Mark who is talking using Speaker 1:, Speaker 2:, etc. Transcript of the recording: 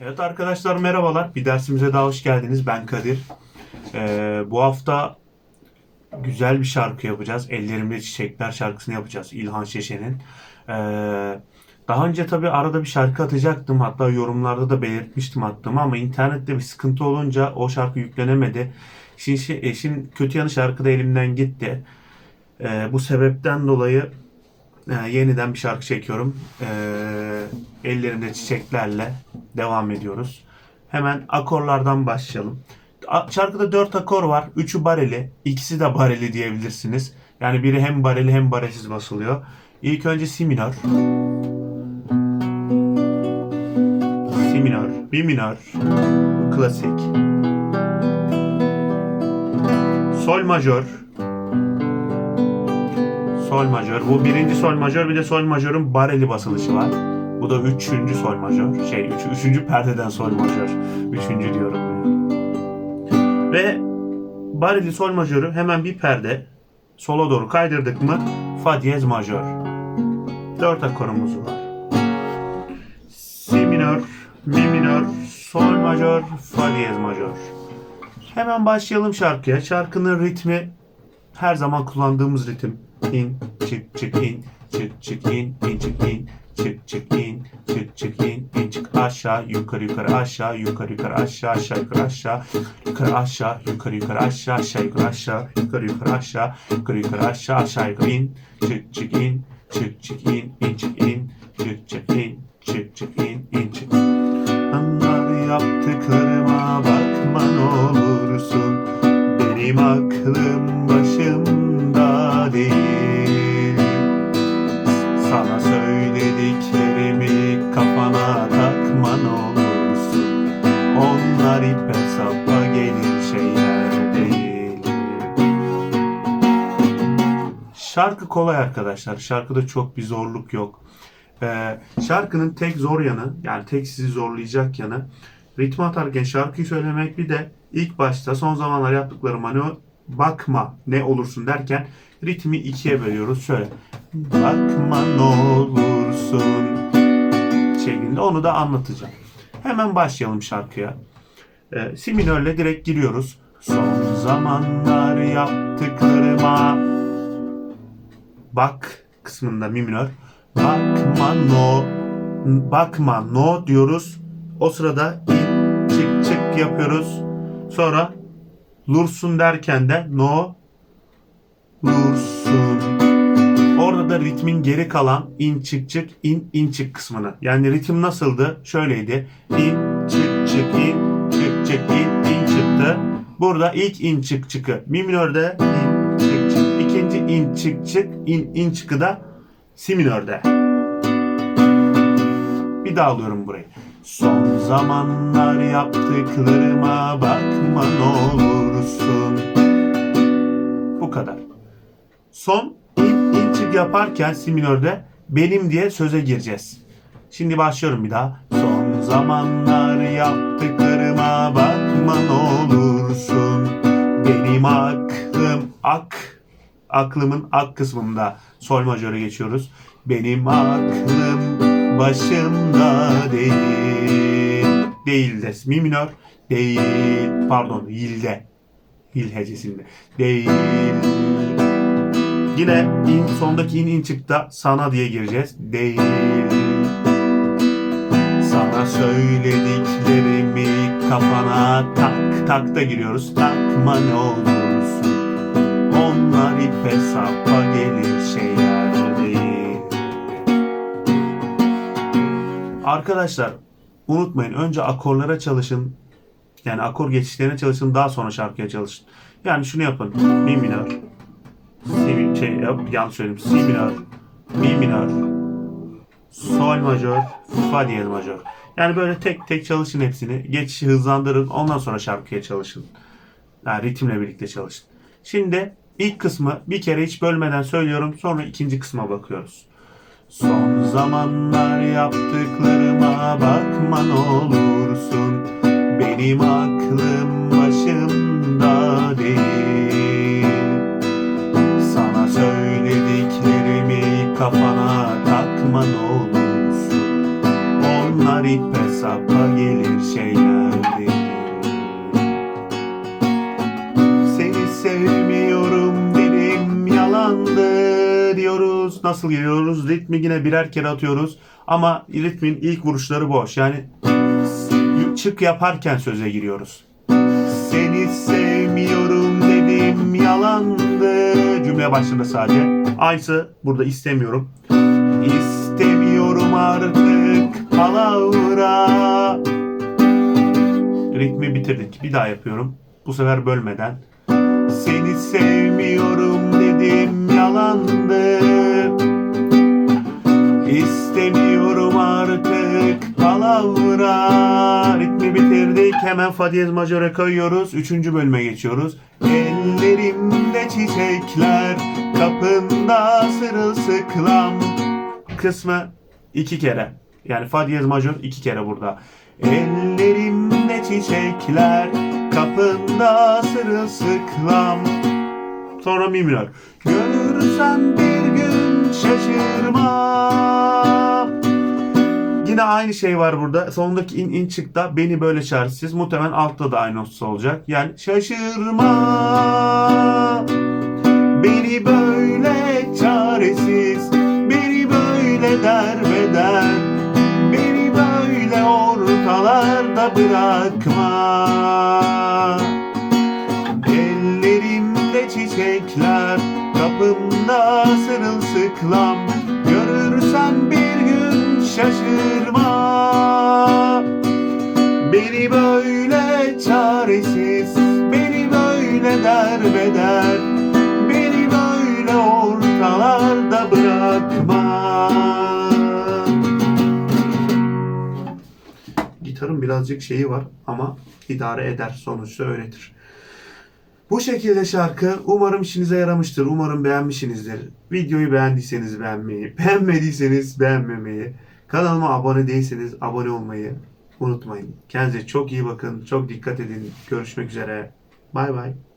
Speaker 1: Evet arkadaşlar merhabalar. Bir dersimize daha hoş geldiniz. Ben Kadir. Ee, bu hafta güzel bir şarkı yapacağız. Ellerimde Çiçekler şarkısını yapacağız. İlhan Şeşen'in. Ee, daha önce tabii arada bir şarkı atacaktım. Hatta yorumlarda da belirtmiştim attığımı ama internette bir sıkıntı olunca o şarkı yüklenemedi. Şimdi işin kötü yanı şarkı da elimden gitti. Ee, bu sebepten dolayı ee, yeniden bir şarkı çekiyorum. Ee, ellerimde çiçeklerle devam ediyoruz. Hemen akorlardan başlayalım. Şarkıda 4 akor var. 3'ü bareli. ikisi de bareli diyebilirsiniz. Yani biri hem bareli hem baresiz basılıyor. İlk önce si minör. Si minör. Mi minör. Klasik. Sol majör. Sol majör. Bu birinci sol majör bir de sol majörün bareli basılışı var. Bu da üçüncü sol majör. Şey üç, üçüncü perdeden sol majör. Üçüncü diyorum. Ve bareli sol majörü hemen bir perde sola doğru kaydırdık mı fa diyez majör. Dört akorumuz var. Si minör, mi minör, sol majör, fa diyez majör. Hemen başlayalım şarkıya. Şarkının ritmi her zaman kullandığımız ritim. İn, çık, çık, in, çık, çık, in, in, çık, in, çık, çık, in, çık, çık, in, in, çık, aşağı, yukarı, yukarı, aşağı, yukarı, yukarı, aşağı, aşağı, yukarı, aşağı, yukarı, aşağı, yukarı, yukarı, aşağı, aşağı, yukarı, aşağı, yukarı, yukarı, aşağı, yukarı, yukarı, aşağı, aşağı, yukarı, in, çık, çık, in, çık, çık, in, in, çık, in, çık, çık, in, çık, çık, in, in, çık. Onlar yaptıklarıma bakma ne olursun Benim aklım başımda söylediklerimi kafana takma ne olursun Onlar ipe sapa gelir şeyler değil Şarkı kolay arkadaşlar. Şarkıda çok bir zorluk yok. Ee, şarkının tek zor yanı yani tek sizi zorlayacak yanı ritmi atarken şarkıyı söylemek bir de ilk başta son zamanlar yaptıklarım hani o bakma ne olursun derken ritmi ikiye bölüyoruz şöyle bakma ne olursun şeklinde onu da anlatacağım. Hemen başlayalım şarkıya. Ee, si direkt giriyoruz. Son zamanlar yaptıklarıma bak kısmında mi minör. Bakma no bakma no diyoruz. O sırada in çık çık yapıyoruz. Sonra lursun derken de no lursun. Orada da ritmin geri kalan in çık çık in in çık kısmını. Yani ritim nasıldı? Şöyleydi. İn çık çık in çık çık in in çıktı. Burada ilk in çık çıkı mi minörde in çık çık. İkinci in çık çık in in çıkı da si minörde. Bir daha alıyorum burayı. Son zamanlar yaptıklarıma bakma ne olursun. Bu kadar. Son in, yaparken si benim diye söze gireceğiz. Şimdi başlıyorum bir daha. Son zamanlar yaptıklarıma bakma ne olursun. Benim aklım ak aklımın ak kısmında sol majöre geçiyoruz. Benim aklım başımda değil. Değil de mi minör değil. Pardon ilde. İl hecesinde. Değil. Yine in sondaki in in çıkta sana diye gireceğiz. Değil. Sana söylediklerimi kafana tak takta giriyoruz. Takma ne olursun. Onlar ipe sapa gelir şeyler değil. Arkadaşlar unutmayın önce akorlara çalışın. Yani akor geçişlerine çalışın daha sonra şarkıya çalışın. Yani şunu yapın. Mi minör. Şey yap, yanlış söyledim. Si minör. Mi minör. Sol majör. Fa diyez majör. Yani böyle tek tek çalışın hepsini. Geçişi hızlandırın. Ondan sonra şarkıya çalışın. Yani ritimle birlikte çalışın. Şimdi ilk kısmı bir kere hiç bölmeden söylüyorum. Sonra ikinci kısma bakıyoruz. Son zamanlar yaptıklarıma bakma ne olursun. Benim aklım Nasıl geliyoruz? Ritmi yine birer kere atıyoruz. Ama ritmin ilk vuruşları boş. Yani çık yaparken söze giriyoruz. Seni sevmiyorum dedim yalandı. Cümle başında sadece. Aynısı burada istemiyorum. İstemiyorum artık palavra. Ritmi bitirdik. Bir daha yapıyorum. Bu sefer bölmeden. Seni sevmiyorum dedim yalandı. İstemiyorum artık palavra. Ritmi bitirdik. Hemen fa diyez majöre koyuyoruz. Üçüncü bölüme geçiyoruz. Ellerimde çiçekler, kapında sırılsıklam. Kısmı iki kere. Yani fa diyez majör iki kere burada. Ellerimde çiçekler, kapında sırılsıklam. Sonra mi minör. Görürsen bir gün şaşırma. Yine aynı şey var burada. Sondaki in in çıkta beni böyle çağrışsız. Muhtemelen altta da aynı olacak. Yani şaşırma. Beni böyle çaresiz. Beni böyle derbeder. Beni böyle ortalarda bırakma. Ellerimde çiçekler, kapımda sırılsıklam. Görürsen bir gün şaşırma. Beni böyle çaresiz, beni böyle derbeder. Beni böyle ortalarda bırakma. Gitarın birazcık şeyi var ama idare eder sonuçta öğretir. Bu şekilde şarkı umarım işinize yaramıştır. Umarım beğenmişsinizdir. Videoyu beğendiyseniz beğenmeyi, beğenmediyseniz beğenmemeyi, kanalıma abone değilseniz abone olmayı unutmayın. Kendinize çok iyi bakın. Çok dikkat edin. Görüşmek üzere. Bay bay.